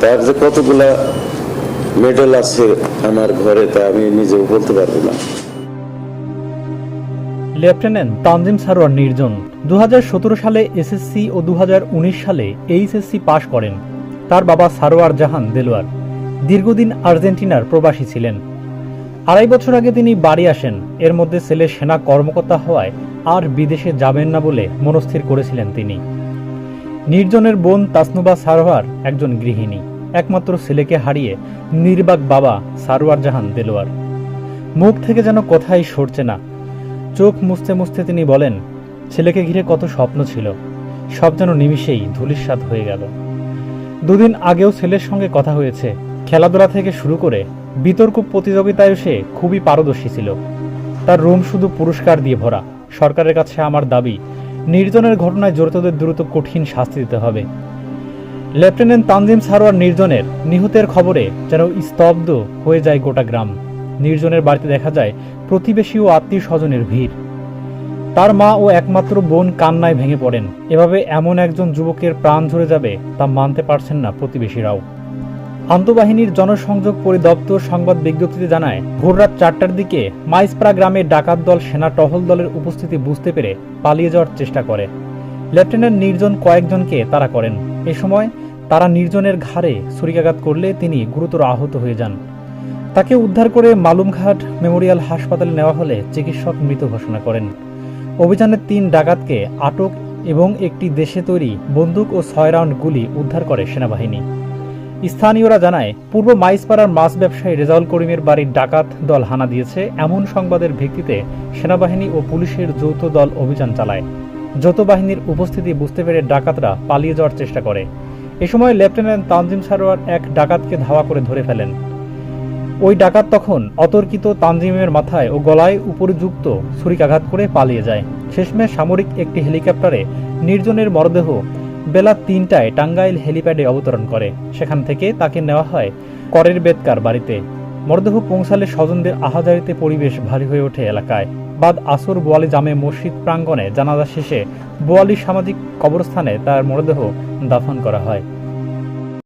তার যে কতগুলা মেডেল আছে আমার ঘরে, তা আমি নিজেও বলতে পারব না। লেফটেন্যান্ট তানজিম সারোয়ার নির্জন দু সালে এসএসসি ও দু সালে এইচএসসি পাশ করেন। তার বাবা সারোয়ার জাহান দেলোয়ার, দীর্ঘদিন আর্জেন্টিনার প্রবাসী ছিলেন। আড়াই বছর আগে তিনি বাড়ি আসেন। এর মধ্যে ছেলে সেনা কর্মকর্তা হওয়ায় আর বিদেশে যাবেন না বলে মনস্থির করেছিলেন তিনি। নির্জনের বোন তাসনুবা সারোয়ার একজন গৃহিণী, একমাত্র ছেলেকে হারিয়ে নির্বাক বাবা সারোয়ার জাহান দেলোয়ার। মুখ থেকে যেন কথাই সরছে না। চোখ মুছতে মুছতে তিনি বলেন, ছেলেকে ঘিরে কত স্বপ্ন ছিল, সব যেন নিমিষেই ধুলিস্বাদ হয়ে গেল। দুদিন আগেও ছেলের সঙ্গে কথা হয়েছে। খেলাধুলা থেকে শুরু করে বিতর্ক প্রতিযোগিতায় সে খুবই পারদর্শী ছিল। তার রুম শুধু পুরস্কার দিয়ে ভরা। সরকারের কাছে আমার দাবি নির্জনের ঘটনায় জড়িতদের দ্রুত কঠিন শাস্তি দিতে হবে। লেফটেন্যান্ট তানজিম সারোয়ার নির্জনের নিহতের খবরে যেন স্তব্ধ হয়ে যায় গোটা গ্রাম। নির্জনের বাড়িতে দেখা যায়, প্রতিবেশী ও আত্মীয় স্বজনের ভিড়। তার মা ও একমাত্র বোন কান্নায় ভেঙে পড়েন। এভাবে এমন একজন যুবকের প্রাণ ঝরে যাবে তা মানতে পারছেন না প্রতিবেশীরাও। আন্তঃবাহিনীর জনসংযোগ পরিদপ্তর সংবাদ বিজ্ঞপ্তিতে জানায়, ভোররাত চারটার দিকে মাইসপাড়া গ্রামে ডাকাত দল সেনা টহল দলের উপস্থিতি বুঝতে পেরে পালিয়ে যাওয়ার চেষ্টা করে। লেফটেন্যান্ট নির্জন কয়েকজনকে তারা করেন। এ সময় তারা নির্জনের ঘাড়ে ছুরিকাঘাত করলে তিনি গুরুতর আহত হয়ে যান। তাকে উদ্ধার করে মালুমঘাট মেমোরিয়াল হাসপাতালে নেওয়া হলে চিকিৎসক মৃত ঘোষণা করেন। অভিযানে তিন ডাকাতকে আটক এবং একটি দেশে তৈরি বন্দুক ও ছয় রাউন্ড গুলি উদ্ধার করে সেনাবাহিনী। স্থানীয়রা জানায়, পূর্ব মাইসপাড়ার মাছ ব্যবসায়ী রেজাউল করিমের বাড়ির ডাকাত দল হানা দিয়েছে। এমন সংবাদের ভিত্তিতে সেনাবাহিনী ও পুলিশের যৌথ দল অভিযান চালায়। যৌথ বাহিনীর উপস্থিতি বুঝতে পেরে ডাকাতরা পালিয়ে যাওয়ার চেষ্টা করে। এ সময় লেফটেন্যান্ট তানজিম সারোয়ার এক ডাকাতকে ধাওয়া করে ধরে ফেলেন। ওই ডাকাত তখন অতর্কিত তানজিমের মাথায় ও গলায় উপরযুক্ত ছুরিকাঘাত করে পালিয়ে যায়। শেষমেশ সামরিক একটি হেলিকপ্টারে নির্জনের মরদেহ বেলা তিনটায় টাঙ্গাইল হেলিপ্যাডে অবতরণ করে। সেখান থেকে তাকে নেওয়া হয় করের বেতকার বাড়িতে। মরদেহ পৌঁছালে স্বজনদের আহাজারিতে পরিবেশ ভারী হয়ে ওঠে এলাকায়। বাদ আসর বোয়ালি জামে মসজিদ প্রাঙ্গণে জানাজা শেষে বোয়ালি সামাজিক কবরস্থানে তার মরদেহ দাফন করা হয়।